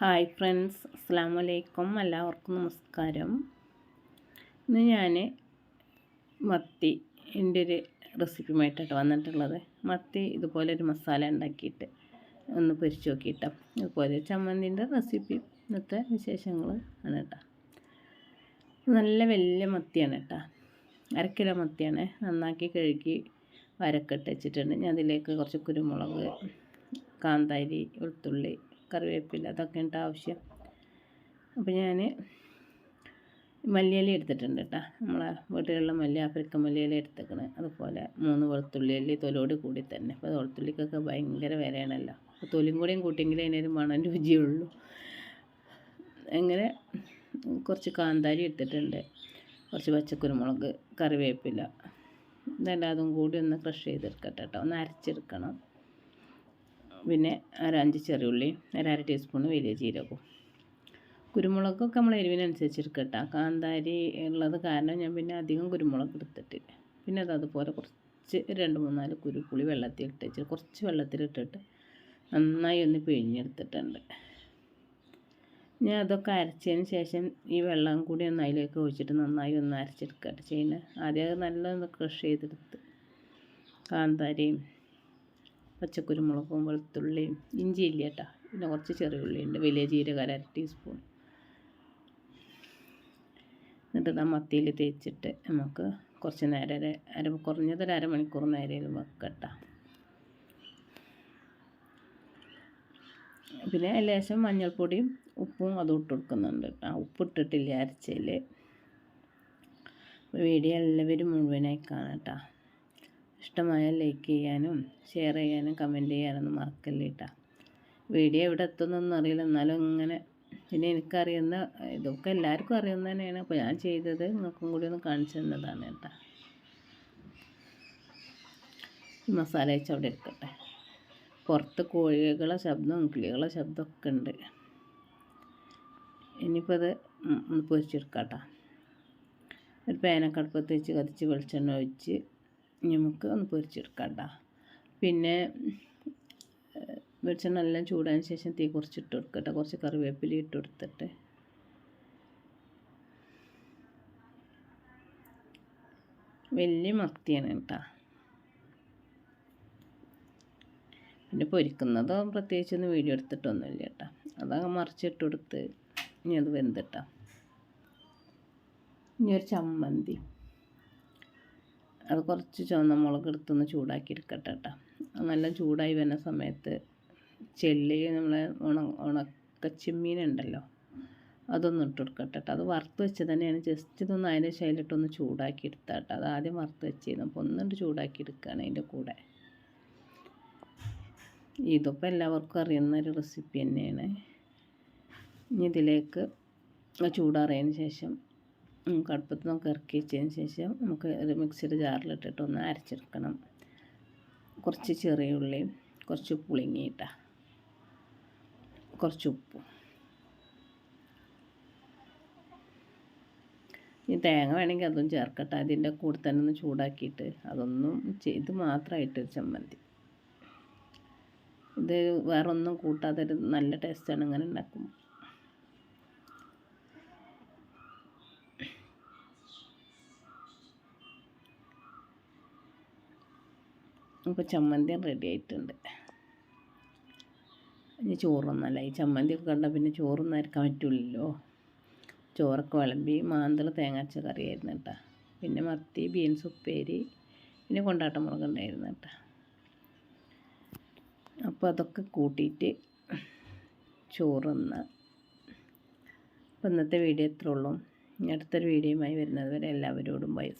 Hi friends അസ്സാം വലൈക്കും എല്ലാവർക്കും നമസ്കാരം. ഇന്ന് ഞാൻ മത്തി എന്റെ ഒരു റെസിപ്പിയുമായിട്ടാണ് വന്നിട്ടുള്ളത്. മത്തി ഇതുപോലെ ഒരു മസാല ഉണ്ടാക്കിയിട്ട് ഒന്ന് പൊരിച്ച് നോക്കിയിട്ടോ. ഇതുപോലെ ചമ്മന്തിന്റെ റെസിപ്പി ഇന്നത്തെ വിശേഷങ്ങൾ ആണ് കേട്ടോ. നല്ല വലിയ മത്തിയാണ് കേട്ടോ. അര കിലോ മത്തിയാണ്. നന്നാക്കി കഴുകി വരക്കെട്ട് വെച്ചിട്ടുണ്ട്. ഞാൻ അതിലേക്ക് കുറച്ച് കുരുമുളക് കാന്താരി വെളുത്തുള്ളി കറിവേപ്പില അതൊക്കെ ഉണ്ട് ആവശ്യം. അപ്പോൾ ഞാൻ മല്ലിയില എടുത്തിട്ടുണ്ട് കേട്ടോ. നമ്മളെ വീട്ടിലുള്ള മല്ലി ആഫ്രിക്കൻ മല്ലിയില എടുത്തേക്കണ് അതുപോലെ മൂന്ന് വെളുത്തുള്ളി അല്ലി തൊലോട് കൂടി തന്നെ. അപ്പോൾ വെളുത്തുള്ളിക്കൊക്കെ ഭയങ്കര വിലയാണല്ലോ. അപ്പോൾ തൊലിയും കൂടിയും കൂട്ടിയെങ്കിലേ അതിനൊരു മണം രുചിയുള്ളൂ. അങ്ങനെ കുറച്ച് കാന്താരി എടുത്തിട്ടുണ്ട്. കുറച്ച് പച്ചക്കുരുമുളക് കറിവേപ്പില. ഇതെല്ലാം അതും കൂടി ഒന്ന് ക്രഷ് ചെയ്തെടുക്കട്ടെ കേട്ടോ. ഒന്ന് അരച്ചെടുക്കണം. പിന്നെ ഒരഞ്ച് ചെറിയുള്ളി ഒരു അര ടീസ്പൂൺ വലിയ ജീരകവും. കുരുമുളകൊക്കെ നമ്മൾ എരിവിനനുസരിച്ച് എടുക്കട്ടോ. കാന്താരി ഉള്ളത് കാരണം ഞാൻ പിന്നെ അധികം കുരുമുളക് എടുത്തിട്ടില്ല. പിന്നെ അത് അതുപോലെ കുറച്ച് രണ്ട് മൂന്നാൽ കുരുപ്പുളി വെള്ളത്തിൽ ഇട്ടിട്ട് കുറച്ച് വെള്ളത്തിലിട്ടിട്ട് നന്നായി ഒന്ന് പിഴിഞ്ഞെടുത്തിട്ടുണ്ട്. ഞാൻ അതൊക്കെ അരച്ചതിന് ശേഷം ഈ വെള്ളം കൂടി ഒന്ന് അതിലേക്ക് ഒഴിച്ചിട്ട് നന്നായി ഒന്ന് അരച്ചെടുക്കട്ടെ. ചെയ്യുന്നത് ആദ്യം നല്ല ക്രഷ് ചെയ്തെടുത്ത് കാന്താരിയും പച്ചക്കുരുമുളകും വെളുത്തുള്ളിയും ഇഞ്ചി ഇല്ല കേട്ടോ. പിന്നെ കുറച്ച് ചെറിയ ഉള്ളിയുണ്ട് വലിയ ജീരക അര ടീസ്പൂൺ എന്നിട്ട് നമ്മൾ മത്തിയിൽ തേച്ചിട്ട് നമുക്ക് കുറച്ച് നേരം അര കുറഞ്ഞത് ഒരു അരമണിക്കൂർ നേരം വെക്കട്ട പിന്നെ ലേശം മഞ്ഞൾപ്പൊടിയും ഉപ്പും അതും ഇട്ട് കൊടുക്കുന്നുണ്ട് കേട്ടോ. ഉപ്പ് ഇട്ടിട്ടില്ല അരച്ചതിൽ വീഡിയോ എല്ലാവരും മുഴുവനായി കാണാം കേട്ടോ. ഇഷ്ടമായ ലൈക്ക് ചെയ്യാനും ഷെയർ ചെയ്യാനും കമന്റ് ചെയ്യാനൊന്നും മറക്കല്ലേ കേട്ടോ വീഡിയോ എവിടെ എത്തുന്നൊന്നും അറിയില്ല. എന്നാലും ഇങ്ങനെ പിന്നെ എനിക്കറിയുന്ന ഇതൊക്കെ എല്ലാവർക്കും അറിയുന്ന തന്നെയാണ്. അപ്പോൾ ഞാൻ ചെയ്തത് നിങ്ങൾക്കും കൂടി ഒന്ന് കാണിച്ചു തന്നതാണ് കേട്ടോ. മസാല വെച്ച് അവിടെ എടുക്കട്ടെ. പുറത്ത് കോഴികളെ ശബ്ദവും കിളികളെ ശബ്ദമൊക്കെ ഉണ്ട്. ഇനിയിപ്പോൾ അത് പൊരിച്ചെടുക്കാം കേട്ടോ ഒരു പേനക്കടുപ്പത്ത് വെച്ച് കത്തിച്ച് വെളിച്ചെണ്ണ ഒഴിച്ച് നമുക്ക് ഒന്ന് പൊരിച്ചെടുക്കാം പിന്നെ വെളിച്ചെണ്ണ എല്ലാം ചൂടാൻ ശേഷം തീ കുറച്ചിട്ട് കൊടുക്കട്ടെ. കുറച്ച് കറിവേപ്പില ഇട്ട് കൊടുത്തിട്ട്. വലിയ മത്തിയാണ് കേട്ടോ. പിന്നെ പൊരിക്കുന്നതോ പ്രത്യേകിച്ചൊന്നും വീഡിയോ എടുത്തിട്ടൊന്നുമില്ല കേട്ടോ. അതങ്ങ് മറിച്ചിട്ട് കൊടുത്ത് ഇനി അത് വെന്തിട്ടാ. ഇനി ഒരു ചമ്മന്തി. അത് കുറച്ച് ചുവന്ന മുളക് എടുത്തൊന്ന് ചൂടാക്കി എടുക്കട്ടെ കേട്ടോ. നല്ല ചൂടായി വരുന്ന സമയത്ത് ചെല്ലി നമ്മളെ ഉണ ഉണക്കച്ചിമ്മീൻ ഉണ്ടല്ലോ അതൊന്ന് ഇട്ട് കൊടുക്കട്ടെ കേട്ടോ. അത് വറുത്ത് വെച്ച് തന്നെയാണ്. ജസ്റ്റ് ഇതൊന്ന് അതിന്റെ ശൈലിട്ടൊന്ന് ചൂടാക്കി എടുത്താൽ കേട്ടോ. അത് ആദ്യം വറുത്ത് വെച്ചിരുന്നു. അപ്പോൾ ഒന്നുകൊണ്ട് ചൂടാക്കി എടുക്കുകയാണ് അതിന്റെ കൂടെ. ഇതിപ്പോൾ എല്ലാവർക്കും അറിയുന്ന ഒരു റെസിപ്പി തന്നെയാണ്. ഇനി ഇതിലേക്ക് ചൂടാറിയതിന് ശേഷം നമുക്ക് അടുപ്പത്ത് നമുക്ക് ഇറക്കി വെച്ചതിന് ശേഷം നമുക്ക് ഒരു മിക്സിയുടെ ജാറിലിട്ടിട്ട് ഒന്ന് അരച്ചെടുക്കണം. കുറച്ച് ചെറിയ ഉള്ളിയും കുറച്ച് പുളിങ്ങിയിട്ട കുറച്ച് ഉപ്പും. ഈ തേങ്ങ വേണമെങ്കിൽ അതും ചേർക്കട്ടെ. അതിന്റെ കൂടെ തന്നെ ഒന്ന് ചൂടാക്കിയിട്ട് അതൊന്നും ചെയ്ത് മാത്രമായിട്ട് ചമ്മന്തി ഇത് വേറൊന്നും കൂട്ടാതെ ഒരു നല്ല ടേസ്റ്റാണ് ഇങ്ങനെ ഉണ്ടാക്കുമ്പോൾ. ഇപ്പോൾ ചമ്മന്തിയും റെഡി ആയിട്ടുണ്ട്. ഇനി ചോറൊന്നല്ല ഈ ചമ്മന്തിയൊക്കെ കണ്ടാൽ പിന്നെ ചോറൊന്നും അരക്കാൻ പറ്റില്ലല്ലോ ചോറൊക്കെ വിളമ്പി മാന്തള തേങ്ങാച്ച കറിയായിരുന്നു കേട്ടോ. പിന്നെ മത്തി ബീൻസ് ഉപ്പേരി പിന്നെ കൊണ്ടാട്ട മുളക് ഉണ്ടായിരുന്നു കേട്ടോ. അപ്പോൾ അതൊക്കെ കൂട്ടിയിട്ട് ചോറൊന്ന്. അപ്പോൾ ഇന്നത്തെ വീഡിയോ എത്ര ഉള്ളൂ. അടുത്തൊരു വീഡിയോയുമായി വരുന്നത് വരെ എല്ലാവരോടും ബൈ